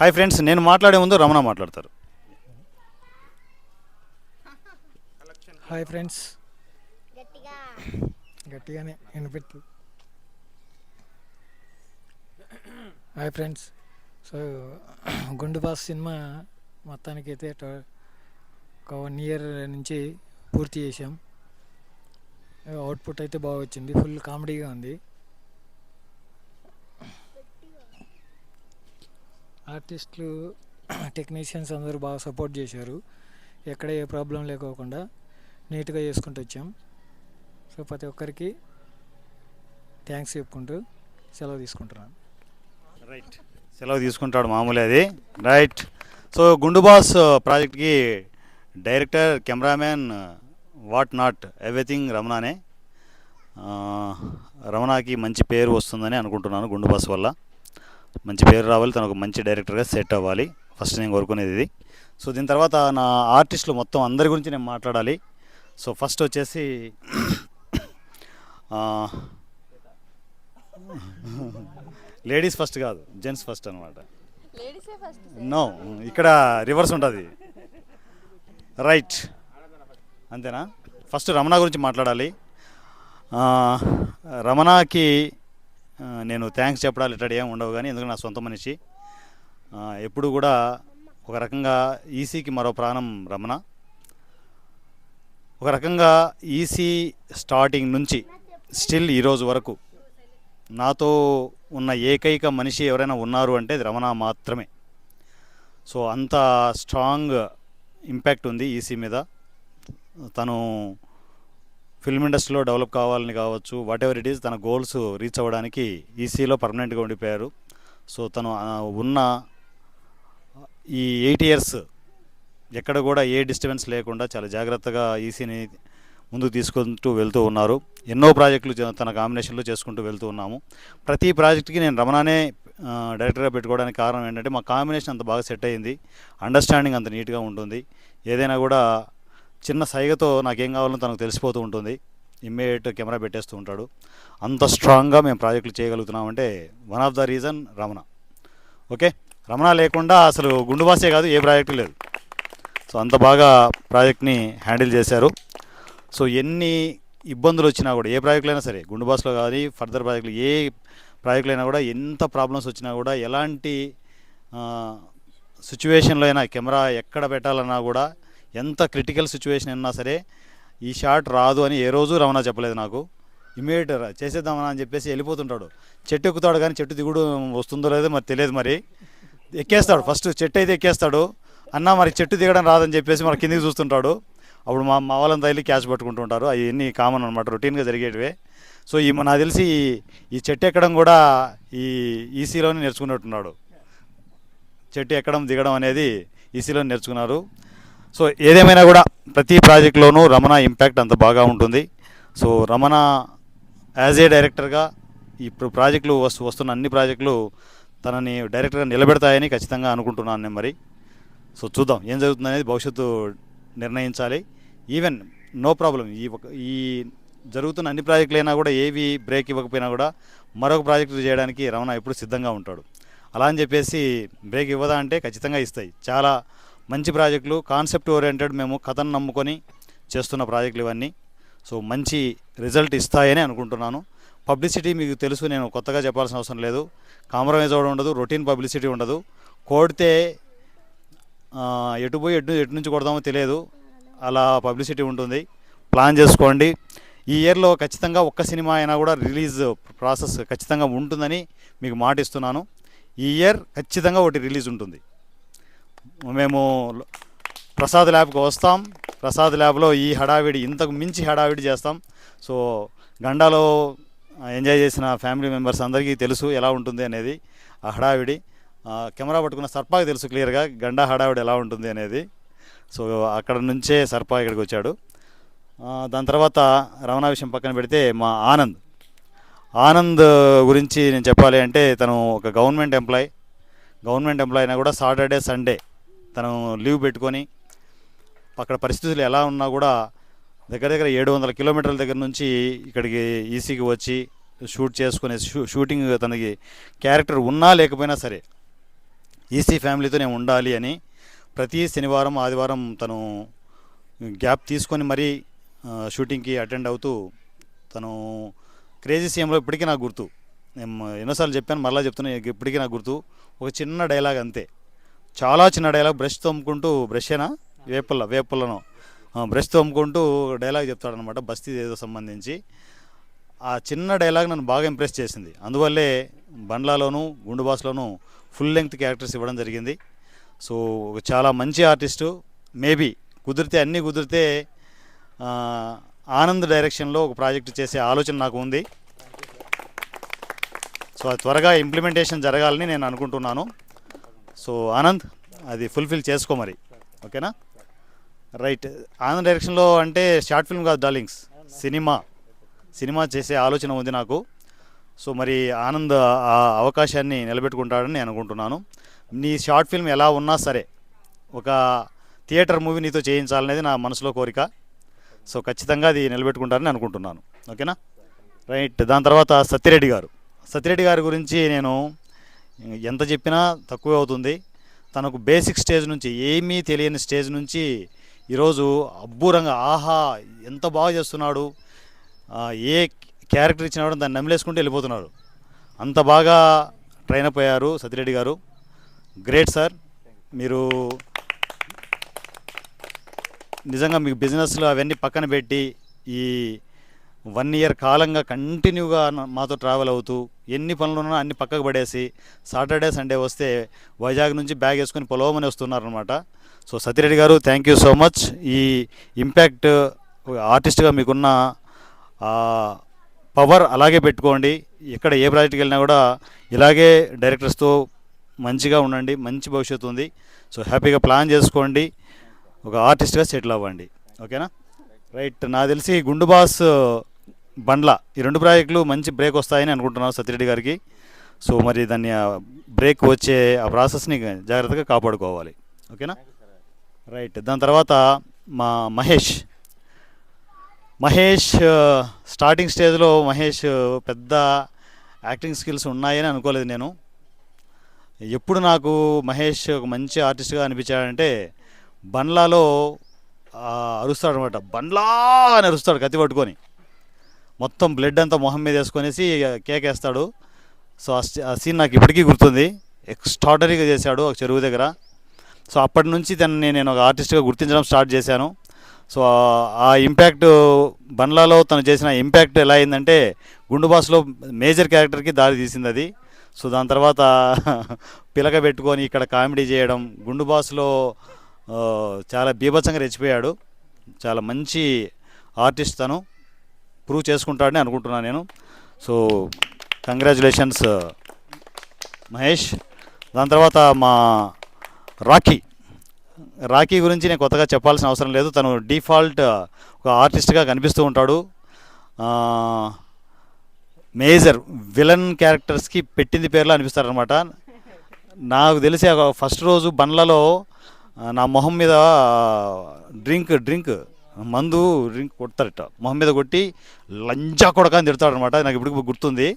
Hi friends నేను మాట్లాడే ముందు రమణ మాట్లాడతారు. Hi friends. గట్టిగా. గట్టిగానే వినిపెట్టు hi friends. So Gundu boss cinema మొత్తానికి అయితే ట- ఒక వన్ ఇయర్ నుంచి పూర్తి చేసాం అవుట్పుట్ అయితే బాగా వచ్చింది ఫుల్ కామెడీగా ఉంది. ఆర్టిస్టులు టెక్నీషియన్స్ అందరూ బాగా సపోర్ట్ చేశారు. ఎక్కడ ఏ ప్రాబ్లం లేకోకుండా నీట్గా చేసుకుంటూ వచ్చాం. సో ప్రతి ఒక్కరికి థ్యాంక్స్ చెప్పుకుంటూ సెలవు తీసుకుంటున్నాను. రైట్. సెలవు తీసుకుంటాడు మామూలే అది. రైట్. సో గుండు బాస్ ప్రాజెక్ట్కి director cameraman what not everything రమణానే. రమణాకి రమణకి మంచి పేరు వస్తుందని అనుకుంటున్నాను గుండు బాస్ వల్ల. మంచి పేరు రావాలి తను ఒక మంచి డైరెక్టర్గా సెట్ అవ్వాలి. ఫస్ట్ నేను కోరుకునేది ఇది. సో దీని తర్వాత నా ఆర్టిస్టులు మొత్తం అందరి గురించి నేను మాట్లాడాలి. సో ఫస్ట్ వచ్చేసి లేడీస్ ఫస్ట్ కాదు జెంట్స్ ఫస్ట్ అనమాట నో ఇక్కడ రివర్స్ ఉంటుంది. రైట్. అంతేనా? ఫస్ట్ రమణ గురించి మాట్లాడాలి. రమణకి నేను థ్యాంక్స్ చెప్పడాలు ఇట్లాంటి ఏం ఉండవు కానీ ఎందుకంటే నా సొంత మనిషి. ఎప్పుడు కూడా ఒక రకంగా ఈసీకి మరో ప్రాణం రమణ. ఒక రకంగా ఈసీ స్టార్టింగ్ నుంచి స్టిల్ ఈరోజు వరకు నాతో ఉన్న ఏకైక మనిషి ఎవరైనా ఉన్నారు అంటే రమణ మాత్రమే. సో అంత స్ట్రాంగ్ ఇంపాక్ట్ ఉంది ఈసీ మీద. తను ఫిల్మ్ ఇండస్ట్రీలో డెవలప్ కావాలని కావచ్చు వాట్ ఎవర్ ఇట్ ఈస్ తన గోల్స్ రీచ్ అవ్వడానికి ఈసీలో పర్మనెంట్గా ఉండిపోయారు. సో తను ఉన్న ఈ ఎయిట్ ఇయర్స్ ఎక్కడ కూడా ఏ డిస్టర్బెన్స్ లేకుండా చాలా జాగ్రత్తగా ఈసీని ముందుకు తీసుకుంటూ వెళ్తూ ఉన్నారు. ఎన్నో ప్రాజెక్టులు తన కాంబినేషన్లో చేసుకుంటూ వెళ్తూ ఉన్నాము. ప్రతి ప్రాజెక్ట్కి నేను రమణానే డైరెక్టర్గా పెట్టుకోవడానికి కారణం ఏంటంటే మా కాంబినేషన్ అంత బాగా సెట్ అయింది. అండర్స్టాండింగ్ అంత నీట్గా ఉంటుంది. ఏదైనా కూడా చిన్న సైగతో నాకేం కావాలో తనకు తెలిసిపోతూ ఉంటుంది. ఇమ్మీడియట్ కెమెరా పెట్టేస్తూ ఉంటాడు. అంత స్ట్రాంగ్గా మేము ప్రాజెక్టులు చేయగలుగుతున్నామంటే one of the reason Ramana. Okay? Ramana లేకుండా అసలు గుండుబాసే కాదు ఏ ప్రాజెక్టు లేదు. సో అంత బాగా ప్రాజెక్ట్ని హ్యాండిల్ చేశారు. సో ఎన్ని ఇబ్బందులు వచ్చినా కూడా ఏ ప్రాజెక్టులు అయినా సరే గుండు బాస్లో కానీ ఫర్దర్ ప్రాజెక్టులు ఏ ప్రాజెక్టులు అయినా కూడా ఎంత ప్రాబ్లమ్స్ వచ్చినా కూడా ఎలాంటి సిచ్యువేషన్లో అయినా కెమెరా ఎక్కడ పెట్టాలన్నా కూడా ఎంత క్రిటికల్ సిచ్యువేషన్ అయినా సరే ఈ షాట్ రాదు అని ఏ రోజు రమణ చెప్పలేదు నాకు. ఇమీడియట్ చేసేద్దామని అని చెప్పేసి వెళ్ళిపోతుంటాడు. చెట్టు ఎక్కుతాడు కానీ చెట్టు దిగుడు వస్తుందో లేదో మరి తెలియదు మరి. ఎక్కేస్తాడు ఫస్ట్ చెట్టు అయితే ఎక్కేస్తాడు. అన్న మరి చెట్టు దిగడం రాదని చెప్పేసి మరి కిందికి చూస్తుంటాడు. అప్పుడు మా మా వాళ్ళంతా వెళ్ళి క్యాచ్ పట్టుకుంటూ ఉంటారు. అవన్నీ కామన్ అనమాట రొటీన్గా జరిగేటివే. సో ఈ నాకు తెలిసి ఈ చెట్టు ఎక్కడం కూడా ఈ ఈసీలోనే నేర్చుకున్నట్టున్నాడు. చెట్టు ఎక్కడం దిగడం అనేది ఈసీలో నేర్చుకున్నారు. సో ఏదేమైనా కూడా ప్రతి ప్రాజెక్ట్లోనూ రమణ ఇంపాక్ట్ అంత బాగా ఉంటుంది. సో రమణ యాజ్ ఏ డైరెక్టర్గా ఇప్పుడు ప్రాజెక్టులు వస్తు వస్తున్న అన్ని ప్రాజెక్టులు తనని డైరెక్టర్గా నిలబెడతాయని ఖచ్చితంగా అనుకుంటున్నాను నేను మరి. సో చూద్దాం ఏం జరుగుతుంది అనేది భవిష్యత్తు నిర్ణయించాలి. ఈవెన్ నో ప్రాబ్లం ఈ ఒక- ఈ జరుగుతున్న అన్ని ప్రాజెక్టులు అయినా కూడా ఏవి బ్రేక్ ఇవ్వకపోయినా కూడా మరొక ప్రాజెక్టు చేయడానికి రమణ ఎప్పుడు సిద్ధంగా ఉంటాడు. అలా అని చెప్పేసి బ్రేక్ ఇవ్వదా అంటే ఖచ్చితంగా ఇస్తాయి. చాలా మంచి ప్రాజెక్టులు కాన్సెప్ట్ ఓరియంటెడ్ మేము కథను నమ్ముకొని చేస్తున్న ప్రాజెక్టులు ఇవన్నీ. సో మంచి రిజల్ట్ ఇస్తాయని అనుకుంటున్నాను. పబ్లిసిటీ మీకు తెలుసు నేను కొత్తగా చెప్పాల్సిన అవసరం లేదు. కాంప్రమైజ్ అవ్వడం ఉండదు రొటీన్ పబ్లిసిటీ ఉండదు. కోడితే ఎటు పోయి ఎటు ఎటు నుంచి కొడదామో తెలియదు. అలా పబ్లిసిటీ ఉంటుంది. ప్లాన్ చేసుకోండి. ఈ ఇయర్లో ఖచ్చితంగా ఒక్క సినిమా అయినా కూడా రిలీజ్ ప్రాసెస్ ఖచ్చితంగా ఉంటుందని మీకు మాట ఇస్తున్నాను ఈ ఇయర్ ఖచ్చితంగా ఒకటి రిలీజ్ ఉంటుంది. మేము ప్రసాద్ ల్యాబ్కి వస్తాం. ప్రసాద్ ల్యాబ్లో ఈ హడావిడి ఇంతకు మించి హడావిడి చేస్తాం. సో గండాలో ఎంజాయ్ చేసిన ఫ్యామిలీ మెంబర్స్ అందరికీ తెలుసు ఎలా ఉంటుంది అనేది ఆ హడావిడి. కెమెరా పట్టుకున్న సర్పాకి తెలుసు క్లియర్గా గండా హడావిడి ఎలా ఉంటుంది అనేది. సో అక్కడ నుంచే సర్పా ఇక్కడికి వచ్చాడు. దాని తర్వాత రమణ విషయం పక్కన పెడితే మా ఆనంద్. ఆనంద్ గురించి నేను చెప్పాలి అంటే తను ఒక గవర్నమెంట్ ఎంప్లాయ్. గవర్నమెంట్ ఎంప్లాయ్ అయినా కూడా సాటర్డే సండే తను లీవ్ పెట్టుకొని అక్కడ పరిస్థితులు ఎలా ఉన్నా కూడా దగ్గర దగ్గర ఏడు వందల కిలోమీటర్ల దగ్గర నుంచి ఇక్కడికి ఈసీకి వచ్చి షూట్ చేసుకునే షూ షూటింగ్ తనకి క్యారెక్టర్ ఉన్నా లేకపోయినా సరే ఈసీ ఫ్యామిలీతో నేను ఉండాలి అని ప్రతి శనివారం ఆదివారం తను గ్యాప్ తీసుకొని మరీ షూటింగ్కి అటెండ్ అవుతూ తను క్రేజీ సీఎంలో ఇప్పటికీ నాకు గుర్తు. నేను ఎన్నోసార్లు చెప్పాను మరలా చెప్తున్నా ఇప్పటికీ నాకు గుర్తు. ఒక చిన్న డైలాగ్ అంతే. చాలా చిన్న డైలాగ్ బ్రష్ తోముకుంటూ బ్రష్నా? వేపుల వేపులను బ్రష్ తోముకుంటూ డైలాగ్ చెప్తాడనమాట బస్తీ ఏదో సంబంధించి. ఆ చిన్న డైలాగ్ నన్ను బాగా ఇంప్రెస్ చేసింది. అందువల్లే బండ్లాలోను గుండుబాస్లోను ఫుల్ లెంగ్త్ క్యారెక్టర్స్ ఇవ్వడం జరిగింది. సో ఒక చాలా మంచి ఆర్టిస్టు మేబీ కుదిరితే అన్నీ కుదిరితే ఆనంద్ డైరెక్షన్లో ఒక ప్రాజెక్ట్ చేసే ఆలోచన నాకు ఉంది. సో అది త్వరగా ఇంప్లిమెంటేషన్ జరగాలని నేను అనుకుంటున్నాను. సో ఆనంద్ అది ఫుల్ఫిల్ చేసుకో మరి. ఓకేనా? రైట్ ఆనంద్ డైరెక్షన్లో అంటే షార్ట్ ఫిల్మ్ కాదు డార్లింగ్స్ సినిమా. సినిమా చేసే ఆలోచన ఉంది నాకు. సో మరి ఆనంద్ ఆ అవకాశాన్ని నిలబెట్టుకుంటాడని నేను అనుకుంటున్నాను. నీ షార్ట్ ఫిల్మ్ ఎలా ఉన్నా సరే ఒక థియేటర్ మూవీ నీతో చేయించాలనేది నా మనసులో కోరిక. సో ఖచ్చితంగా అది నిలబెట్టుకుంటారని అనుకుంటున్నాను. ఓకేనా? రైట్ దాని తర్వాత సత్యరెడ్డి గారు. సతిరెడ్డి గారి గురించి నేను ఎంత చెప్పినా తక్కువే అవుతుంది. తనకు బేసిక్ స్టేజ్ నుంచి ఏమీ తెలియని స్టేజ్ నుంచి ఈరోజు అబ్బూరంగా ఆహా ఎంత బాగా చేస్తున్నాడు. ఏ క్యారెక్టర్ ఇచ్చినాడో దాన్ని నమిలేసుకుంటూ వెళ్ళిపోతున్నారు. అంత బాగా ట్రైన్ అప్ అయ్యారు సతిరెడ్డి గారు. గ్రేట్ సార్ మీరు నిజంగా మీకు బిజినెస్లో అవన్నీ పక్కన పెట్టి ఈ వన్ ఇయర్ కాలంగా కంటిన్యూగా మాతో ట్రావెల్ అవుతూ ఎన్ని పనులు ఉన్నా అన్ని పక్కకు పడేసి సాటర్డే సండే వస్తే వైజాగ్ నుంచి బ్యాగ్ వేసుకొని పొలవమని వస్తున్నారనమాట సో సతిరెడ్డి గారు థ్యాంక్ యూ సో మచ్ ఈ ఇంపాక్ట్ ఆర్టిస్ట్గా మీకున్న పవర్ అలాగే పెట్టుకోండి. ఎక్కడ ఏ ప్రాజెక్ట్కి వెళ్ళినా కూడా ఇలాగే డైరెక్టర్స్తో మంచిగా ఉండండి మంచి భవిష్యత్తు ఉంది. సో హ్యాపీగా ప్లాన్ చేసుకోండి. ఒక ఆర్టిస్ట్గా సెటిల్ అవ్వండి. ఓకేనా? రైట్ నాకు తెలిసి గుండు బాస్ బండ్ల. ఈ రెండు ప్రాజెక్టులు మంచి బ్రేక్ వస్తాయని అనుకుంటున్నాను సత్యరెడ్డి గారికి. సో మరి దాన్ని బ్రేక్ వచ్చే ఆ ప్రాసెస్ని జాగ్రత్తగా కాపాడుకోవాలి. ఓకేనా? రైట్ దాని తర్వాత మా మహేష్. మహేష్ స్టార్టింగ్ స్టేజ్లో మహేష్ పెద్ద యాక్టింగ్ స్కిల్స్ ఉన్నాయని అనుకోలేదు నేను. ఎప్పుడు నాకు మహేష్ ఒక మంచి ఆర్టిస్ట్గా అనిపించాడంటే బండ్లాలో అరుస్తాడు అనమాట బండ్లా అని అరుస్తాడు కత్తి పట్టుకొని. మొత్తం బ్లడ్ అంతా మొహం మీద వేసుకొనేసి కేక్ వేస్తాడు. సో ఆ సీ- ఆ సీన్ నాకు ఇప్పటికీ గుర్తుంది. ఎక్స్ట్రాడనరీగా చేశాడు ఒక చెరువు దగ్గర. సో అప్పటి నుంచి దాన్ని నేను ఒక ఆర్టిస్ట్గా గుర్తించడం స్టార్ట్ చేశాను. సో ఆ- ఇంపాక్ట్ బండ్లాలో తను చేసిన ఇంపాక్ట్ ఎలా అయిందంటే గుండు బాస్లో మేజర్ క్యారెక్టర్కి దారి తీసింది అది. సో దాని తర్వాత పిలక పెట్టుకొని ఇక్కడ కామెడీ చేయడం గుండు బాస్లో చాలా బీభత్సంగా రెచ్చిపోయాడు. చాలా మంచి ఆర్టిస్ట్ తను. ప్రూవ్ చేసుకుంటాడని అనుకుంటున్నాను నేను. So congratulations Mahesh. దాని తర్వాత మా రాఖీ. రాఖీ గురించి నేను కొత్తగా చెప్పాల్సిన అవసరం లేదు. తను డిఫాల్ట్ ఒక ఆర్టిస్ట్గా కనిపిస్తూ ఉంటాడు. మేజర్ విలన్ క్యారెక్టర్స్కి పెట్టింది పేర్లు అనిపిస్తారనమాట నాకు తెలిసి ఒక ఫస్ట్ రోజు బండ్లలో నా మొహం మీద డ్రింక్ డ్రింక్ మందు డ్రింక్ కొడతారట. మొహం మీద కొట్టి లంజా కొడక అని తిడతాడనమాట. నాకు ఇప్పుడు గుర్తుంది.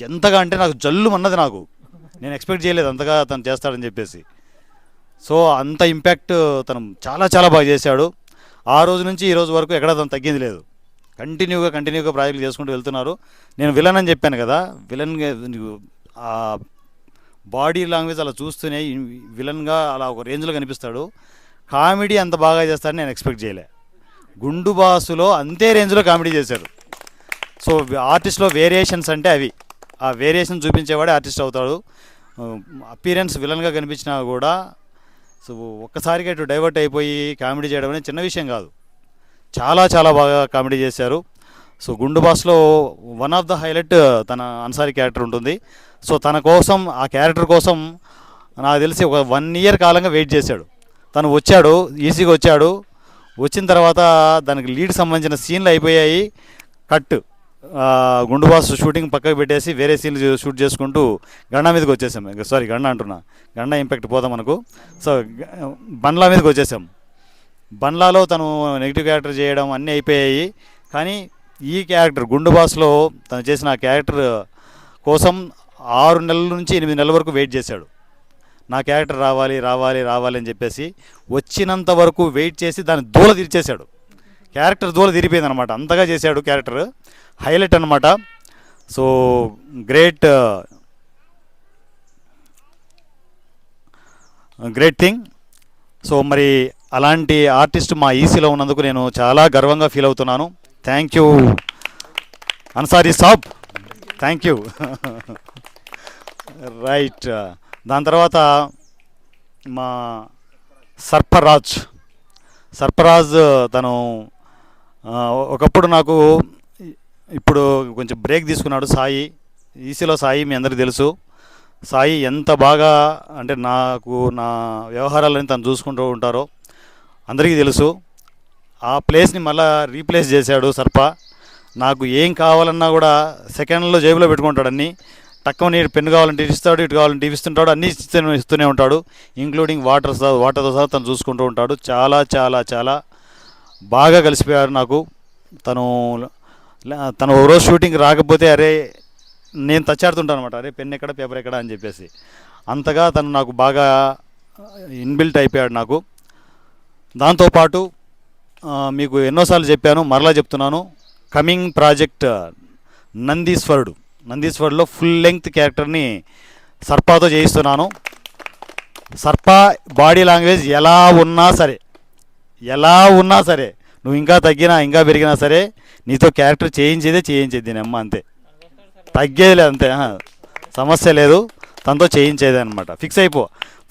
ఎంతగా అంటే నాకు జల్లు అన్నది నాకు. నేను ఎక్స్పెక్ట్ చేయలేదు అంతగా తను చేస్తాడని చెప్పేసి. సో అంత ఇంపాక్ట్ తను చాలా చాలా బాగా చేశాడు. ఆ రోజు నుంచి ఈ రోజు వరకు ఎక్కడ తను తగ్గింది లేదు. కంటిన్యూగా కంటిన్యూగా ప్రాజెక్టులు చేసుకుంటూ వెళ్తున్నారు. నేను విలన్ అని చెప్పాను కదా విలన్ బాడీ లాంగ్వేజ్ అలా చూస్తూనే విలన్గా అలా ఒక రేంజ్లో కనిపిస్తాడు. కామెడీ అంత బాగా చేస్తాడని నేను ఎక్స్పెక్ట్ చేయలే. గుండుబాసులో అంతే రేంజ్లో కామెడీ చేశారు. సో ఆర్టిస్ట్లో వేరియేషన్స్ అంటే అవి. ఆ వేరియేషన్ చూపించేవాడే ఆర్టిస్ట్ అవుతాడు. అపీరెన్స్ విలన్గా కనిపించినా కూడా సో ఒక్కసారిగా ఇటు డైవర్ట్ అయిపోయి కామెడీ చేయడం అనేది చిన్న విషయం కాదు. చాలా చాలా బాగా కామెడీ చేశారు. సో గుండు బాస్లో వన్ ఆఫ్ ద హైలైట్ తన అన్సారీ క్యారెక్టర్ ఉంటుంది. సో తన కోసం ఆ క్యారెక్టర్ కోసం నాకు తెలిసి ఒక వన్ ఇయర్ కాలంగా వెయిట్ చేశాడు. తను వచ్చాడు ఈజీగా వచ్చాడు. వచ్చిన తర్వాత దానికి లీడ్ సంబంధించిన సీన్లు అయిపోయాయి. కట్ ఆ, గుండు బాస్ షూటింగ్ పక్కకు పెట్టేసి వేరే సీన్లు షూట్ చేసుకుంటూ గండా మీదకి వచ్చేసాం. సారీ గండ అంటున్నా. గండా ఇంపాక్ట్ పోదాం మనకు సో బండ్లా మీదకి వచ్చేసాం. బండ్లాలో తను నెగిటివ్ క్యారెక్టర్ చేయడం అన్నీ అయిపోయాయి. కానీ ఈ క్యారెక్టర్ గుండు బాస్లో తను చేసిన ఆ క్యారెక్టర్ కోసం ఆరు నెలల నుంచి ఎనిమిది నెలల వరకు వెయిట్ చేశాడు. నా క్యారెక్టర్ రావాలి రావాలి రావాలి అని చెప్పేసి వచ్చినంత వరకు వెయిట్ చేసి దాన్ని దూల తీర్చేశాడు. క్యారెక్టర్ దూల తీరిపోయింది అనమాట అంతగా చేశాడు క్యారెక్టర్. హైలైట్ అనమాట so great great thing. So మరి అలాంటి ఆర్టిస్ట్ మా ఈసీలో ఉన్నందుకు నేను చాలా గర్వంగా ఫీల్ అవుతున్నాను. Thank you. Ansari Saab. Thank you. Right. దాని తర్వాత మా సర్పరాజ్. సర్పరాజ్ తను ఒకప్పుడు నాకు ఇప్పుడు కొంచెం బ్రేక్ తీసుకున్నాడు సాయి. ఈసీలో సాయి మీ అందరికీ తెలుసు. సాయి ఎంత బాగా అంటే నాకు నా వ్యవహారాలని తను చూసుకుంటూ ఉంటారో అందరికీ తెలుసు. ఆ ప్లేస్ని మళ్ళా రీప్లేస్ చేశాడు సర్ప. నాకు ఏం కావాలన్నా కూడా సెకండ్లో జేబులో పెట్టుకుంటాడన్నీ తక్కువ నీరు పెన్ను కావాలంటే ఇటు ఇస్తాడు ఇటు కావాలంటే ఇస్తుంటాడు అన్నీ ఇస్తూనే ఇస్తూనే ఉంటాడు. ఇంక్లూడింగ్ వాటర్ వాటర్తో సహా తను చూసుకుంటూ ఉంటాడు. చాలా చాలా చాలా బాగా కలిసిపోయారు నాకు. తను తను ఓ రోజు షూటింగ్ రాకపోతే అరే నేను తచ్చాడుతుంటాను అనమాట అరే పెన్ ఎక్కడ పేపర్ ఎక్కడ అని చెప్పేసి. అంతగా తను నాకు బాగా uh, ఇన్బిల్ట్ అయిపోయాడు నాకు. దాంతోపాటు మీకు ఎన్నోసార్లు చెప్పాను మరలా చెప్తున్నాను. కమింగ్ ప్రాజెక్ట్ నందీశ్వరుడు నందీశ్వర్లో ఫుల్ లెంగ్త్ క్యారెక్టర్ని సర్పాతో చేయిస్తున్నాను. సర్ప బాడీ లాంగ్వేజ్ ఎలా ఉన్నా సరే ఎలా ఉన్నా సరే నువ్వు ఇంకా తగ్గినా ఇంకా పెరిగినా సరే నీతో క్యారెక్టర్ చేయించేదే చేయించేది నేను అమ్మ అంతే. తగ్గేది లేదు అంతే సమస్య లేదు తనతో చేయించేది అనమాట ఫిక్స్ అయిపో.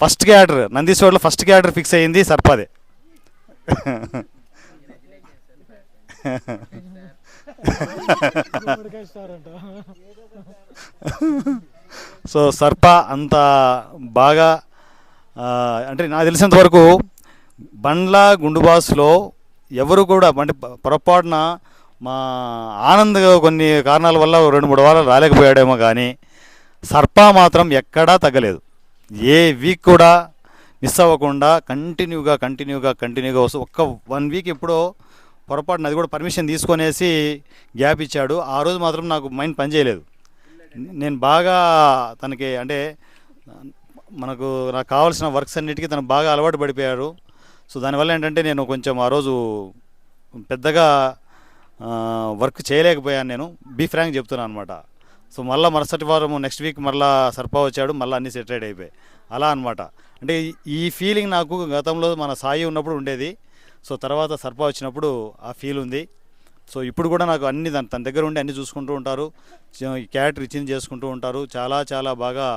ఫస్ట్ క్యారెక్టర్ నందీశ్వర్లో ఫస్ట్ క్యారెక్టర్ ఫిక్స్ అయ్యింది సర్పాదే. సో సర్ప అంత బాగా అంటే నాకు తెలిసినంత వరకు బండ్ల గుండుబాస్లో ఎవరు కూడా అంటే పొరపాటున మా ఆనంద్ కొన్ని కారణాల వల్ల రెండు మూడు వారాలు రాలేకపోయాడేమో కానీ సర్ప మాత్రం ఎక్కడా తగ్గలేదు. ఏ వీక్ కూడా మిస్ అవ్వకుండా కంటిన్యూగా కంటిన్యూగా కంటిన్యూగా వస్తూ ఒక్క వన్ వీక్ ఎప్పుడో పొరపాటున అది కూడా పర్మిషన్ తీసుకొనేసి గ్యాప్ ఇచ్చాడు. ఆ రోజు మాత్రం నాకు మైండ్ పనిచేయలేదు నేను బాగా తనకి అంటే మనకు నాకు కావాల్సిన వర్క్స్ అన్నిటికీ తను బాగా అలవాటు పడిపోయారు సో దానివల్ల ఏంటంటే నేను కొంచెం ఆ రోజు పెద్దగా వర్క్ చేయలేకపోయాను నేను. బీ ఫ్రాంక్ చెప్తున్నాను అనమాట సో మళ్ళీ మరుసటి వారం నెక్స్ట్ వీక్ మళ్ళీ సర్పా వచ్చాడు. మళ్ళీ అన్నీ సెటిల్ అయిపోయాయి. అలా అనమాట అంటే ఈ- ఈ ఫీలింగ్ నాకు గతంలో మన సాయి ఉన్నప్పుడు ఉండేది. సో తర్వాత సర్పా వచ్చినప్పుడు ఆ ఫీల్ ఉంది. సో ఇప్పుడు కూడా నాకు అన్ని తన తన దగ్గర ఉండి అన్ని చూసుకుంటూ ఉంటారు. క్యారెక్టర్ ఇచ్చింది చేసుకుంటూ ఉంటారు. చాలా చాలా బాగా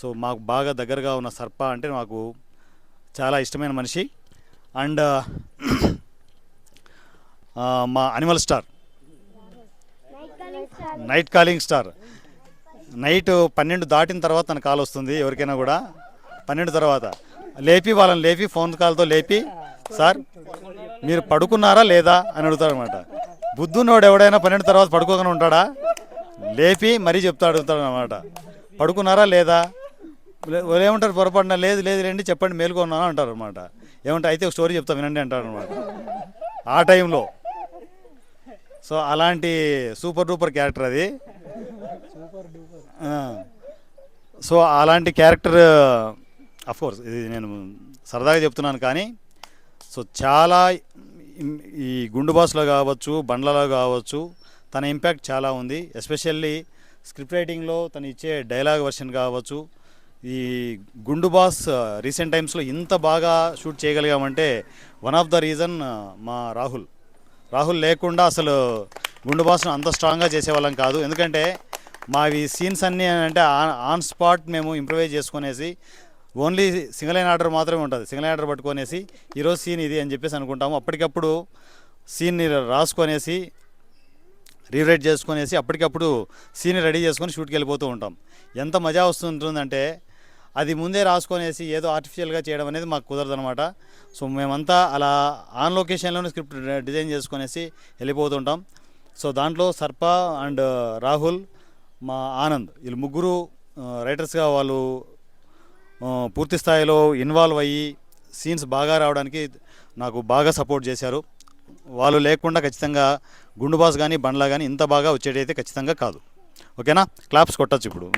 సో మాకు బాగా దగ్గరగా ఉన్న సర్ప అంటే మాకు చాలా ఇష్టమైన మనిషి. అండ్ మా animal star night calling star night పన్నెండు దాటిన తర్వాత తన కాల్ వస్తుంది ఎవరికైనా కూడా. పన్నెండు తర్వాత. లేపి వాళ్ళని లేపి ఫోన్ కాల్తో లేపి సార్ మీరు పడుకున్నారా లేదా అని అడుగుతాడు అనమాట బుద్ధున్నోడు ఎవడైనా పన్నెండు తర్వాత పడుకోకుండా ఉంటాడా? లేపి మరీ చెప్తాడు అడుగుతాడు అనమాట పడుకున్నారా లేదా? ఏమంటారు పొరపాటున? లేదు లేదు లేండి చెప్పండి మేలుకున్నాను అంటారు అనమాట ఏమంటే అయితే ఒక స్టోరీ చెప్తా వినండి అంటారు అనమాట ఆ టైంలో. సో అలాంటి సూపర్ డూపర్ క్యారెక్టర్ అది. సో అలాంటి క్యారెక్టర్ అఫ్కోర్స్ ఇది నేను సరదాగా చెప్తున్నాను కానీ సో చాలా ఈ గుండు బాస్లో కావచ్చు బండ్లలో కావచ్చు తన ఇంపాక్ట్ చాలా ఉంది. ఎస్పెషల్లీ స్క్రిప్ట్ రైటింగ్లో తను ఇచ్చే డైలాగ్ వర్షన్ కావచ్చు. ఈ గుండు బాస్ రీసెంట్ టైమ్స్లో ఇంత బాగా షూట్ చేయగలిగామంటే వన్ ఆఫ్ ద రీజన్ మా రాహుల్. రాహుల్ లేకుండా అసలు గుండు బాస్ను అంత స్ట్రాంగ్గా చేసేవాళ్ళం కాదు. ఎందుకంటే మావి సీన్స్ అన్నీ అంటే ఆన్ స్పాట్ మేము ఇంప్రవైజ్ చేసుకునేసి ఓన్లీ సింగిల్ లైన్ ఆర్డర్ మాత్రమే ఉంటుంది. సింగిల్ లైన్ ఆర్డర్ పట్టుకొనేసి ఈరోజు సీన్ ఇది అని చెప్పేసి అనుకుంటాము. అప్పటికప్పుడు సీన్ని రాసుకొనేసి రీరైట్ చేసుకునేసి అప్పటికప్పుడు సీన్ రెడీ చేసుకొని షూట్కి వెళ్ళిపోతూ ఉంటాం. ఎంత మజా వస్తుంటుందంటే అది ముందే రాసుకొనేసి ఏదో ఆర్టిఫిషియల్గా చేయడం అనేది మాకు కుదరదు అనమాట సో మేమంతా అలా ఆన్ లొకేషన్లోనే స్క్రిప్ట్ డిజైన్ చేసుకునేసి వెళ్ళిపోతుంటాం సో దాంట్లో సర్ప అండ్ రాహుల్ మా ఆనంద్ వీళ్ళు ముగ్గురు రైటర్స్గా వాళ్ళు పూర్తి స్థాయిలో ఇన్వాల్వ్ అయ్యి సీన్స్ బాగా రావడానికి నాకు బాగా సపోర్ట్ చేశారు. వాళ్ళు లేకుండా ఖచ్చితంగా గుండు బాస్ కానీ బండ్లా కానీ ఇంత బాగా వచ్చేటైతే ఖచ్చితంగా కాదు. ఓకేనా? క్లాప్స్ కొట్టచ్చు ఇప్పుడు.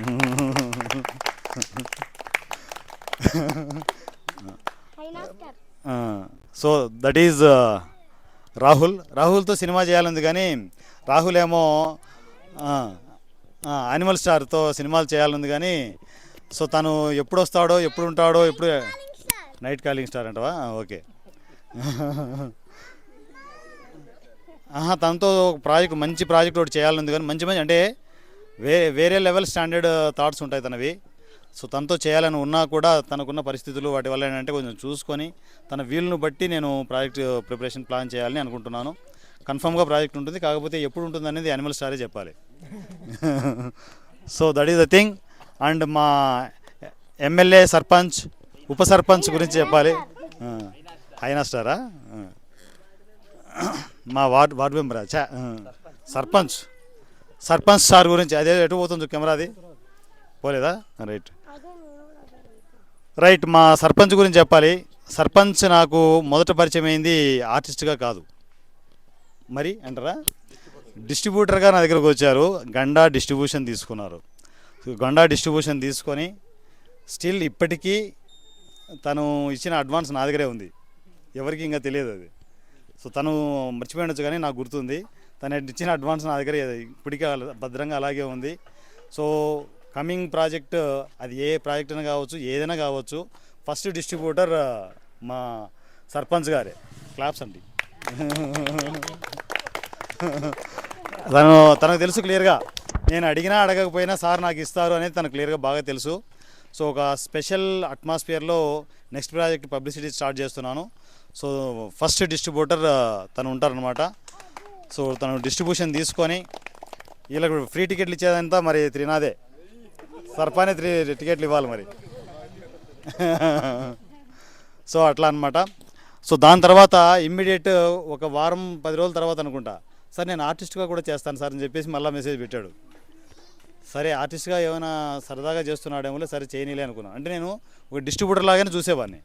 So that is Rahul. రాహుల్తో సినిమా చేయాలంది కానీ రాహుల్ ఏమో యానిమల్ స్టార్తో సినిమాలు చేయాలంది కానీ సో తను ఎప్పుడు వస్తాడో ఎప్పుడు ఉంటాడో ఎప్పుడు నైట్ కాలింగ్ స్టార్ అంటవా ఓకే. ఆహా తనతో ఒక ప్రాజెక్ట్ మంచి ప్రాజెక్ట్ ఒకటి చేయాలని కానీ మంచి మంచి అంటే వే వేరే లెవెల్ స్టాండర్డ్ థాట్స్ ఉంటాయి తనవి. సో తనతో చేయాలని ఉన్నా కూడా తనకున్న పరిస్థితులు వాటి వల్ల ఏంటంటే కొంచెం చూసుకొని తన వీలును బట్టి నేను ప్రాజెక్ట్ ప్రిపరేషన్ ప్లాన్ చేయాలని అనుకుంటున్నాను. కన్ఫామ్గా ప్రాజెక్ట్ ఉంటుంది. కాకపోతే ఎప్పుడు ఉంటుంది అనేది యానిమల్ స్టారే చెప్పాలి. So that is the thing. And మా ఎమ్మెల్యే సర్పంచ్ ఉప సర్పంచ్ గురించి చెప్పాలి. అయినా స్టారా మా వార్డ్ వార్డ్ మెంబర్? చా సర్పంచ్. సర్పంచ్ సార్ గురించి అదే ఎటు పోతుంది కెమెరాది పోలేదా? రైట్. రైట్ మా సర్పంచ్ గురించి చెప్పాలి. సర్పంచ్ నాకు మొదట పరిచయం అయింది ఆర్టిస్ట్గా కాదు. మరి అంటారా? డిస్ట్రిబ్యూటర్గా నా దగ్గరకు వచ్చారు. గండా డిస్ట్రిబ్యూషన్ తీసుకున్నారు. గండా డిస్ట్రిబ్యూషన్ తీసుకొని స్టిల్ ఇప్పటికీ తను ఇచ్చిన అడ్వాన్స్ నా దగ్గరే ఉంది. ఎవరికి ఇంకా తెలియదు అది. సో తను మర్చిపోయి ఉండొచ్చు కానీ నాకు గుర్తుంది. తను ఇచ్చిన అడ్వాన్స్ నా దగ్గర ఇప్పటికీ భద్రంగా అలాగే ఉంది. సో కమింగ్ ప్రాజెక్ట్ అది ఏ ప్రాజెక్ట్ అయినా కావచ్చు ఏదైనా కావచ్చు ఫస్ట్ డిస్ట్రిబ్యూటర్ మా సర్పంచ్ గారే. క్లాప్స్ అండి. తను తనకు తెలుసు క్లియర్గా. నేను అడిగినా అడగకపోయినా సార్ నాకు ఇస్తారు అనేది తనకు క్లియర్గా బాగా తెలుసు. సో ఒక స్పెషల్ అట్మాస్ఫియర్లో నెక్స్ట్ ప్రాజెక్ట్ పబ్లిసిటీ స్టార్ట్ చేస్తున్నాను. సో ఫస్ట్ డిస్ట్రిబ్యూటర్ తను ఉంటారనమాట సో తను డిస్ట్రిబ్యూషన్ తీసుకొని వీళ్ళకు ఫ్రీ టికెట్లు ఇచ్చేదంతా మరి త్రినాదే. సర్పానే త్రీ టికెట్లు ఇవ్వాలి మరి. సో అట్లా అనమాట సో దాని తర్వాత ఇమ్మీడియట్ ఒక వారం పది రోజుల తర్వాత అనుకుంటా. సార్ నేను ఆర్టిస్ట్గా కూడా చేస్తాను సార్ అని చెప్పేసి మళ్ళీ మెసేజ్ పెట్టాడు. సరే ఆర్టిస్ట్గా ఏమైనా సరదాగా చేస్తున్నాడేమో సరే చేయనీలే అనుకున్నాను. అంటే నేను ఒక డిస్ట్రిబ్యూటర్ లాగానే చూసేవాడిని.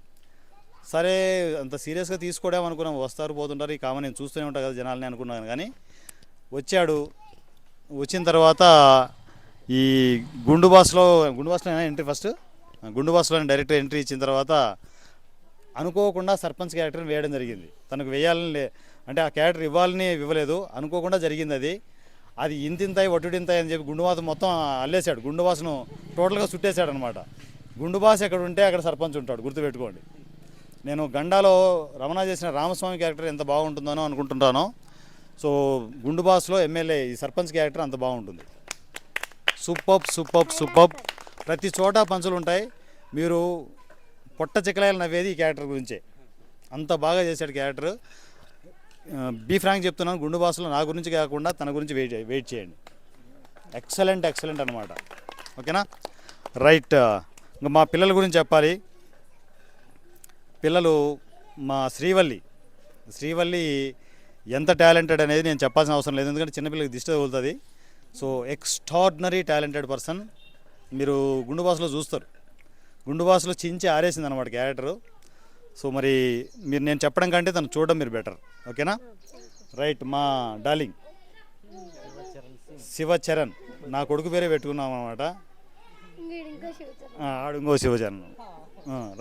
సరే అంత సీరియస్గా తీసుకోవడం అనుకున్నాం. వస్తారు పోతుంటారు ఈ కామన్ నేను చూస్తూనే ఉంటాను కదా జనాలని అనుకున్నాను కానీ వచ్చాడు. వచ్చిన తర్వాత ఈ గుండు బాస్లో గుండు బాస్లో ఎంట్రీ ఫస్ట్ గుండు బాస్లో డైరెక్ట్ ఎంట్రీ ఇచ్చిన తర్వాత అనుకోకుండా సర్పంచ్ క్యారెక్టర్ని వేయడం జరిగింది. తనకు వేయాలని లే- అంటే ఆ క్యారెక్టర్ ఇవ్వాలని ఇవ్వలేదు. అనుకోకుండా జరిగింది అది. అది ఇంతింతాయి ఒట్టుడింతాయి అని చెప్పి గుండువాస మొత్తం అల్లేశాడు. గుండువాసను టోటల్గా చుట్టేశాడు అనమాట గుండుబాస్ ఎక్కడ ఉంటే అక్కడ సర్పంచ్ ఉంటాడు గుర్తుపెట్టుకోండి. నేను గండాలో రమణ చేసిన రామస్వామి క్యారెక్టర్ ఎంత బాగుంటుందనో అనుకుంటుంటానో. సో గుండుబాస్లో ఎమ్మెల్యే ఈ సర్పంచ్ క్యారెక్టర్ అంత బాగుంటుంది. సూపప్ సూపప్ సూపప్. ప్రతి చోట పంచులు ఉంటాయి. మీరు పొట్ట చిక్కలాయలు నవ్వేది ఈ క్యారెక్టర్ గురించే. అంత బాగా చేశాడు క్యారెక్టర్. బీ ఫ్రాంక్ చెప్తున్నాను గుండు బాసులో నా గురించి కాకుండా తన గురించి వెయిట్ వెయిట్ చేయండి. ఎక్సలెంట్ ఎక్సలెంట్ అనమాట ఓకేనా? రైట్ ఇంకా మా పిల్లల గురించి చెప్పాలి. పిల్లలు మా శ్రీవల్లి శ్రీవల్లి ఎంత టాలెంటెడ్ అనేది నేను చెప్పాల్సిన అవసరం లేదు. ఎందుకంటే చిన్నపిల్లలకి దిష్టి తగులుతుంది. సో ఎక్స్ట్రాడినరీ టాలెంటెడ్ పర్సన్ మీరు గుండు బాసులో చూస్తారు. గుండు బాసులో చించి ఆరేసింది అనమాట క్యారెక్టరు. సో మరి మీరు నేను చెప్పడం కంటే తను చూడడం మీరు బెటర్ ఓకేనా? రైట్ మా డార్లింగ్ శివచరణ్. నా కొడుకు పేరే పెట్టుకున్నాం అనమాట ఆడు ఇంకో శివచరణ్.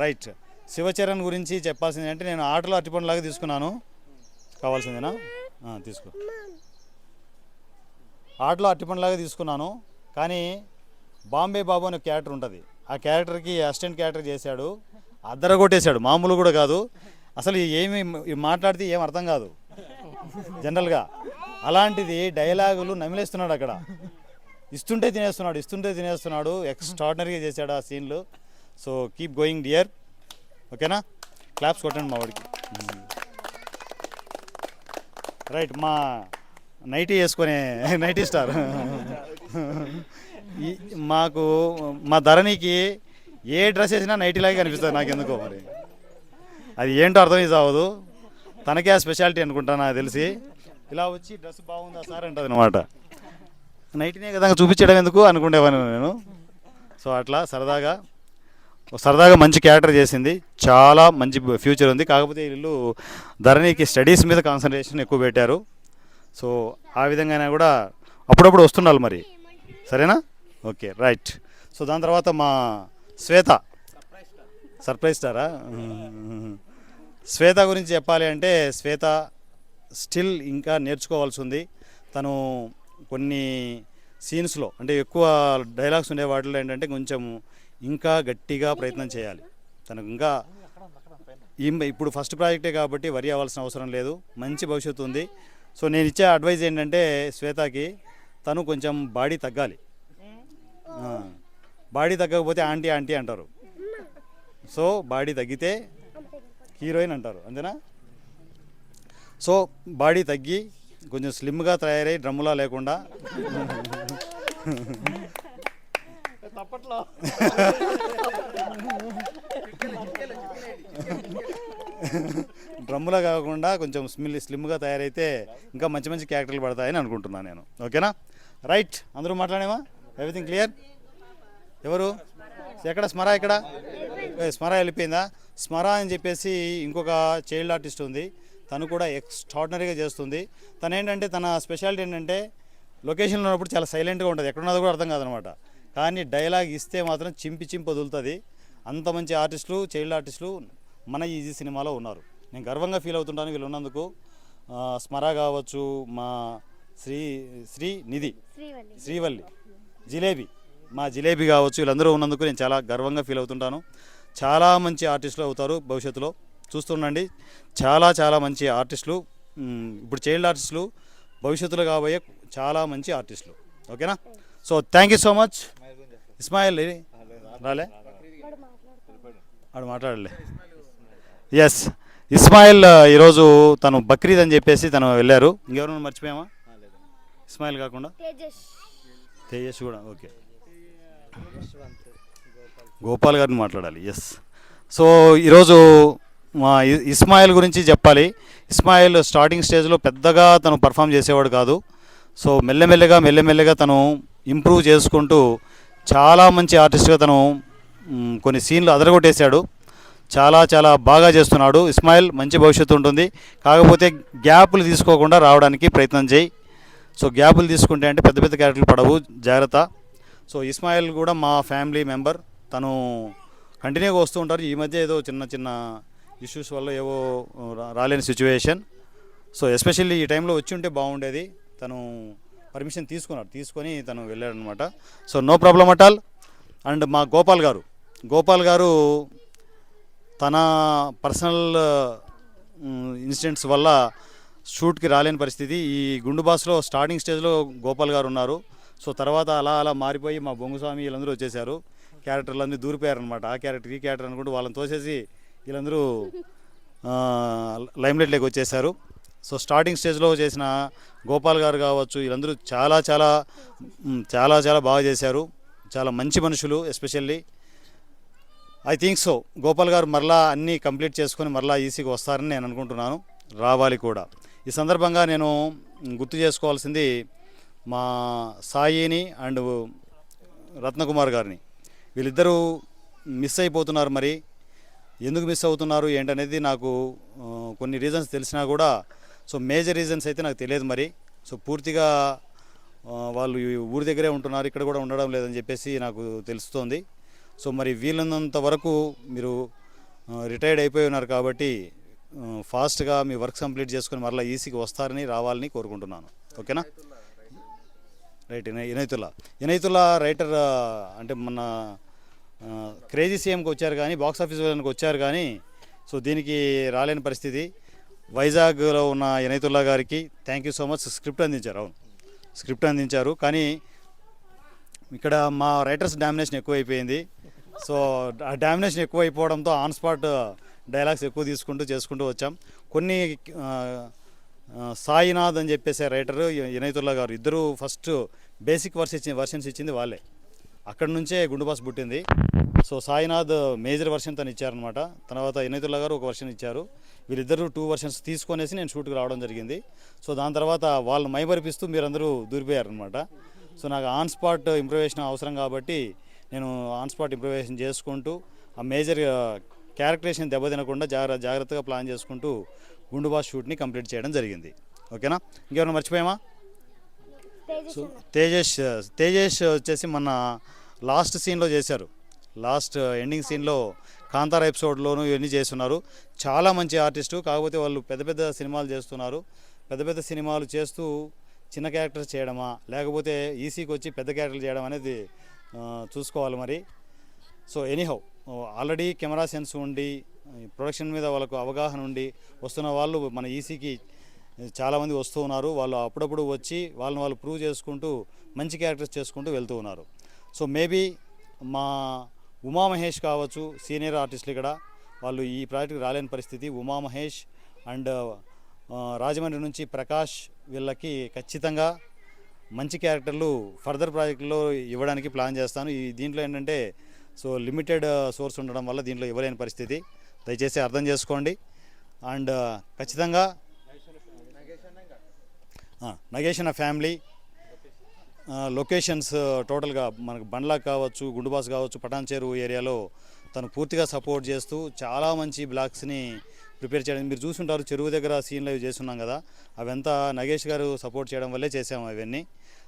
రైట్ శివచరణ్ గురించి చెప్పాల్సింది అంటే నేను ఆటలో అరటిపండులాగా తీసుకున్నాను. కావాల్సిందేనా? తీసుకో. ఆటలో అరటిపండులాగా తీసుకున్నాను. కానీ బాంబే బాబు అనే క్యారెక్టర్ ఉంటుంది. ఆ క్యారెక్టర్కి అసిస్టెంట్ క్యారెక్టర్ చేశాడు. అద్దర కొట్టేశాడు మామూలు కూడా కాదు. అసలు ఏమి మాట్లాడితే ఏం అర్థం కాదు. జనరల్గా అలాంటిది డైలాగులు నమిలేస్తున్నాడు అక్కడ. ఇస్తుంటే తినేస్తున్నాడు ఇస్తుంటే తినేస్తున్నాడు. ఎక్స్ట్రాడినరీగా చేశాడు ఆ సీన్లు. సో కీప్ గోయింగ్ డియర్ ఓకేనా? క్లాప్స్ కొట్టండి మా వాడికి. రైట్ మా నైటీ వేసుకునే నైటీ స్టార్. మాకు మా ధరణికి ఏ డ్రెస్ వేసినా నైటీలాగే కనిపిస్తుంది నాకు ఎందుకో మరి. అది ఏంటో అర్థం అవ్వదు తనకే ఆ స్పెషాలిటీ అనుకుంటా నాకు తెలిసి. ఇలా వచ్చి డ్రెస్ బాగుందా సార్ అంటది అనమాట నైట్నే కదా చూపించడం ఎందుకు అనుకునేవాను నేను. సో అట్లా సరదాగా సరదాగా మంచి క్యారెక్టర్ చేసింది. చాలా మంచి ఫ్యూచర్ ఉంది. కాకపోతే వీళ్ళు ధరణికి స్టడీస్ మీద కాన్సన్ట్రేషన్ ఎక్కువ పెట్టారు. సో ఆ విధంగానే కూడా అప్పుడప్పుడు వస్తుండాలి మరి. సరేనా? ఓకే రైట్ సో దాని తర్వాత మా శ్వేత. సర్ప్రైజ్ స్టారా శ్వేత గురించి చెప్పాలి అంటే శ్వేత స్టిల్ ఇంకా నేర్చుకోవాల్సి ఉంది. తను కొన్ని సీన్స్లో అంటే ఎక్కువ డైలాగ్స్ ఉండే వాటిలో ఏంటంటే కొంచెం ఇంకా గట్టిగా ప్రయత్నం చేయాలి. తనకు ఇంకా ఇప్పుడు ఫస్ట్ ప్రాజెక్టే కాబట్టి వరి అవ్వాల్సిన అవసరం లేదు. మంచి భవిష్యత్తు ఉంది. సో నేను ఇచ్చే అడ్వైజ్ ఏంటంటే శ్వేతకి తను కొంచెం బాడీ తగ్గాలి. బాడీ తగ్గకపోతే ఆంటీ ఆంటీ అంటారు. సో బాడీ తగ్గితే హీరోయిన్ అంటారు. అంతేనా? సో బాడీ తగ్గి కొంచెం స్లిమ్గా తయారై డ్రమ్ములా లేకుండా డ్రమ్ములా కాకుండా కొంచెం స్మిల్ స్లిమ్గా తయారైతే ఇంకా మంచి మంచి క్యారెక్టర్లు పడతాయని అనుకుంటున్నాను నేను. ఓకేనా? రైట్. అందరూ మాట్లాడేమా ఎవ్రీథింగ్ క్లియర్ ఎవరు? ఎక్కడ స్మరా ఎక్కడ స్మర వెళ్ళిపోయిందా? స్మర అని చెప్పేసి ఇంకొక చైల్డ్ ఆర్టిస్ట్ ఉంది. తను కూడా ఎక్స్ట్రాడినరీగా చేస్తుంది. తను ఏంటంటే తన స్పెషాలిటీ ఏంటంటే లొకేషన్లో ఉన్నప్పుడు చాలా సైలెంట్గా ఉంటుంది. ఎక్కడున్నదో కూడా అర్థం కాదనమాట. కానీ డైలాగ్ ఇస్తే మాత్రం చింపి చింపి వదులుతుంది. అంత మంచి ఆర్టిస్టులు చైల్డ్ ఆర్టిస్టులు మన ఈజీ సినిమాలో ఉన్నారు. నేను గర్వంగా ఫీల్ అవుతుంటాను వీళ్ళు ఉన్నందుకు. స్మర కావచ్చు మా శ్రీ శ్రీ నిధి. శ్రీవల్లి. జిలేబీ. మా జిలేబీ కావచ్చు వీళ్ళందరూ ఉన్నందుకు నేను చాలా గర్వంగా ఫీల్ అవుతుంటాను. చాలా మంచి ఆర్టిస్టులు అవుతారు భవిష్యత్తులో. చూస్తుండండి. చాలా చాలా మంచి ఆర్టిస్టులు. ఇప్పుడు చైల్డ్ ఆర్టిస్టులు భవిష్యత్తులో కాబోయే చాలా మంచి ఆర్టిస్టులు. ఓకేనా? So thank you so much Ismail రాలే? వాడు మాట్లాడలే. ఎస్ ఇస్మాయిల్ ఈరోజు తను బక్రీద్ అని చెప్పేసి తను వెళ్ళారు. ఇంకెవరైనా మర్చిపోయామా? ఇస్మాయిల్ కాకుండా? తేజస్ కూడా ఓకే. గోపాల్ గారిని మాట్లాడాలి. ఎస్ సో ఈరోజు మా ఇస్మాయిల్ గురించి చెప్పాలి. ఇస్మాయిల్ స్టార్టింగ్ స్టేజ్లో పెద్దగా తను పర్ఫామ్ చేసేవాడు కాదు. సో మెల్లమెల్లగా మెల్లమెల్లగా తను ఇంప్రూవ్ చేసుకుంటూ చాలా మంచి ఆర్టిస్ట్గా తను కొన్ని సీన్లు అదరగొట్టేశాడు. చాలా చాలా బాగా చేస్తున్నాడు. ఇస్మాయిల్ మంచి భవిష్యత్తు ఉంటుంది. కాకపోతే గ్యాపులు తీసుకోకుండా రావడానికి ప్రయత్నం చేయి. సో గ్యాపులు తీసుకుంటే అంటే పెద్ద పెద్ద క్యారెక్టర్లు పడవు. జాగ్రత్త. సో ఇస్మాయిల్ కూడా మా ఫ్యామిలీ మెంబర్. తను కంటిన్యూగా వస్తూ ఉంటారు. ఈ మధ్య ఏదో చిన్న చిన్న ఇష్యూస్ వల్ల ఏవో రాలేని సిచ్యువేషన్. సో ఎస్పెషల్లీ ఈ టైంలో వచ్చి ఉంటే బాగుండేది. తను పర్మిషన్ తీసుకున్నాడు తీసుకొని తను వెళ్ళాడనమాట so no problem at all. And మా గోపాల్ గారు. గోపాల్ గారు తన పర్సనల్ ఇన్సిడెంట్స్ వల్ల షూట్కి రాలేని పరిస్థితి. ఈ గుండు బాస్లో స్టార్టింగ్ స్టేజ్లో గోపాల్ గారు ఉన్నారు. సో తర్వాత అలా అలా మారిపోయి మా బొంగుస్వామి వీళ్ళందరూ వచ్చేసారు క్యారెక్టర్లు అన్నీ దూరిపోయారనమాట ఆ క్యారెక్టర్ ఈ క్యారెక్టర్ అనుకుంటూ వాళ్ళని తోసేసి వీళ్ళందరూ లైమ్లైట్లోకి వచ్చేసారు సో స్టార్టింగ్ స్టేజ్లో చేసిన గోపాల్ గారు కావచ్చు వీళ్ళందరూ చాలా చాలా చాలా చాలా బాగా చేశారు. చాలా మంచి మనుషులు especially. I think so Gopal గారు మరలా అన్నీ కంప్లీట్ చేసుకొని మరలా ఈసీకి వస్తారని నేను అనుకుంటున్నాను. రావాలి కూడా. ఈ సందర్భంగా నేను గుర్తు చేసుకోవాల్సింది మా సాయిని అండ్ రత్నకుమార్ గారిని. వీళ్ళిద్దరూ మిస్ అయిపోతున్నారు మరి. ఎందుకు మిస్ అవుతున్నారు ఏంటనేది నాకు కొన్ని రీజన్స్ తెలిసినా కూడా సో మేజర్ రీజన్స్ అయితే నాకు తెలియదు మరి. సో పూర్తిగా వాళ్ళు ఊరి దగ్గరే ఉంటున్నారు ఇక్కడ కూడా ఉండడం లేదని చెప్పేసి నాకు తెలుస్తోంది. సో మరి వీలున్నంత వరకు మీరు రిటైర్డ్ అయిపోయి ఉన్నారు కాబట్టి ఫాస్ట్గా మీ వర్క్ కంప్లీట్ చేసుకొని మరలా ఈసీకి వస్తారని రావాలని కోరుకుంటున్నాను. ఓకేనా? రైట్ ఇనైతుల్లా. ఇనైతుల్లా రైటర్ అంటే మన క్రేజీ సీఎంకి వచ్చారు కానీ బాక్స్ ఆఫీస్ వాళ్ళకి వచ్చారు కానీ సో దీనికి రాలేని పరిస్థితి. వైజాగ్లో ఉన్న ఇనైతుల్లా గారికి thank you so much script అందించారు అవును. స్క్రిప్ట్ అందించారు. కానీ ఇక్కడ మా రైటర్స్ డామినేషన్ ఎక్కువైపోయింది. సో ఆ డామినేషన్ ఎక్కువ అయిపోవడంతో ఆన్ స్పాట్ డైలాగ్స్ ఎక్కువ తీసుకుంటూ చేసుకుంటూ వచ్చాం. కొన్ని సాయినాథ్ అని చెప్పేసి రైటర్ వినయతుల్లా గారు ఇద్దరు ఫస్ట్ బేసిక్ వర్స్ ఇచ్చి వర్షన్స్ ఇచ్చింది వాళ్ళే. అక్కడ నుంచే గుండుబాస్ పుట్టింది. సో సాయినాథ్ మేజర్ వర్షన్ తను ఇచ్చారనమాట తర్వాత వినయతుల్లా గారు ఒక వర్షన్ ఇచ్చారు. వీళ్ళిద్దరూ టూ వర్షన్స్ తీసుకొనేసి నేను షూట్కి రావడం జరిగింది. సో దాని తర్వాత వాళ్ళు మైమరిపిస్తూ మీరందరూ దూరిపోయారనమాట సో నాకు ఆన్ స్పాట్ ఇంప్రూవేషన్ అవసరం కాబట్టి నేను ఆన్ స్పాట్ ఇంప్రూవేషన్ చేసుకుంటూ ఆ మేజర్ క్యారెక్టరేషన్ దెబ్బతినకుండా జాగ్ర జాగ్రత్తగా ప్లాన్ చేసుకుంటూ గుండు బాస్ షూట్ని కంప్లీట్ చేయడం జరిగింది. ఓకేనా? ఇంకేమైనా మర్చిపోయామా? సో. తేజస్ తేజస్ వచ్చేసి మన లాస్ట్ సీన్లో చేశారు. లాస్ట్ ఎండింగ్ సీన్లో కాంతార ఎపిసోడ్లోనూ ఇవన్నీ చేస్తున్నారు. చాలా మంచి ఆర్టిస్టు కాకపోతే వాళ్ళు పెద్ద పెద్ద సినిమాలు చేస్తున్నారు. పెద్ద పెద్ద సినిమాలు చేస్తూ చిన్న క్యారెక్టర్స్ చేయడమా లేకపోతే ఈసీకి వచ్చి పెద్ద క్యారెక్టర్లు చేయడం అనేది చూసుకోవాలి మరి. So anyhow already camera sense ఉండి ప్రొడక్షన్ మీద వాళ్ళకు అవగాహన ఉండి వస్తున్న వాళ్ళు మన ఈసీకి చాలామంది వస్తూ ఉన్నారు. వాళ్ళు అప్పుడప్పుడు వచ్చి వాళ్ళని వాళ్ళు ప్రూవ్ చేసుకుంటూ మంచి క్యారెక్టర్స్ చేసుకుంటూ వెళ్తూ ఉన్నారు. సో మేబీ మా ఉమా మహేష్ కావచ్చు సీనియర్ ఆర్టిస్టులు ఇక్కడ. వాళ్ళు ఈ ప్రాజెక్ట్కి రాలేని పరిస్థితి. ఉమా మహేష్ అండ్ రాజమండ్రి నుంచి ప్రకాష్ వీళ్ళకి ఖచ్చితంగా మంచి క్యారెక్టర్లు ఫర్దర్ ప్రాజెక్టులో ఇవ్వడానికి ప్లాన్ చేస్తాను. ఈ దీంట్లో ఏంటంటే సో లిమిటెడ్ సోర్స్ ఉండడం వల్ల దీంట్లో ఇవ్వలేని పరిస్థితి. దయచేసి అర్థం చేసుకోండి. అండ్ ఖచ్చితంగా నగేష్ అన్న ఫ్యామిలీ లొకేషన్స్ టోటల్గా మనకు బండ్లా కావచ్చు గుండుబాస్ కావచ్చు పటాన్ చెరువు ఏరియాలో తను పూర్తిగా సపోర్ట్ చేస్తూ చాలా మంచి బ్లాక్స్ని ప్రిపేర్ చేయడం. మీరు చూసుంటారు చెరువు దగ్గర సీన్లు అవి చేస్తున్నాం కదా అవంతా నగేష్ గారు సపోర్ట్ చేయడం వల్లే చేసాము అవన్నీ.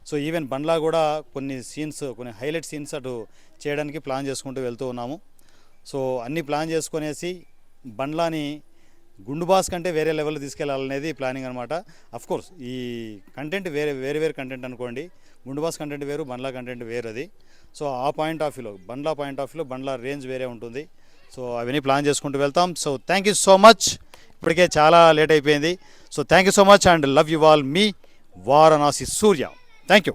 సో ఈవెన్ బండ్లా కూడా కొన్ని సీన్స్ కొన్ని హైలైట్ సీన్స్ అటు చేయడానికి ప్లాన్ చేసుకుంటూ వెళ్తూ ఉన్నాము. సో అన్నీ ప్లాన్ చేసుకునేసి బండ్లాని గుండు బాస్ కంటే వేరే లెవెల్లో తీసుకెళ్ళాలనేది ప్లానింగ్ అనమాట కోర్స్ ఈ కంటెంట్ వేరే వేరే వేరే కంటెంట్ అనుకోండి. గుండు బాస్ కంటెంట్ వేరు బండ్లా కంటెంట్ వేరు అది సో ఆ పాయింట్ ఆఫ్ వ్యూలో బండ్లా పాయింట్ ఆఫ్ వ్యూలో బండ్లా రేంజ్ వేరే ఉంటుంది. సో అవన్నీ ప్లాన్ చేసుకుంటూ వెళ్తాం. So thank you so much ఇప్పటికే చాలా లేట్ అయిపోయింది. So thank you so much and love you all me Varanasi Surya. Thank you